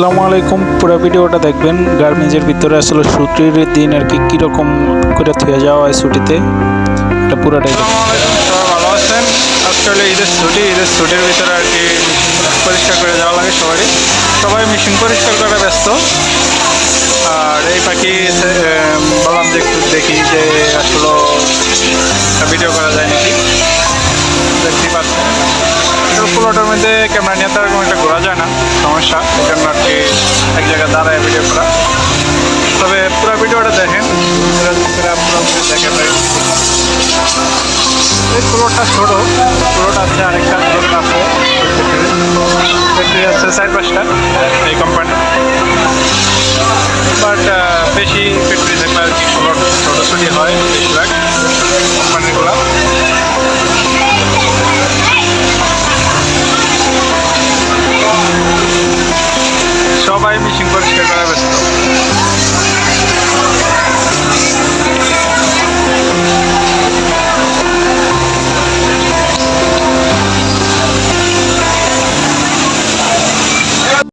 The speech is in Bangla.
আসসালামু আলাইকুম। পুরো ভিডিওটা দেখবেন। গার্মেন্টসের ভিতরে আসলে ছুটির দিন আর কি কীরকম করে থুয়ে যাওয়া হয় ছুটিতে, এটা পুরোটাই ভালো আছেন? হলো ঈদের ছুটি, ঈদের ছুটির ভিতরে আর কি পরিষ্কার করে যাওয়া লাগে সবারই। সবাই মেশিন পরিষ্কার করে ব্যস্ত। আর এই পাখি বললাম যে একটু দেখি যে আসলে ভিডিও করা যায় নাকি। দেখতেই পাচ্ছেন। পুরোটার মধ্যে ক্যামেরা নিয়ে তো এরকম একটা ঘোরা যায় না, সমস্যা। জায়গায় দাঁড়ায় ভিডিও করা তবে পুরো ভিডিওটা দেখেন। পুরো পুরো পুরো দেখে ভাই। এই পুরোটা ছোট। পুরোটা আছে আরেকটা আছে চার পাঁচটা এই কোম্পানি বাট বেশি ব্যাটারি থাকলে আর কি ষোলো ছোটো ছুটি হয় বেশিরভাগ। Moim e 5 anos que agora vai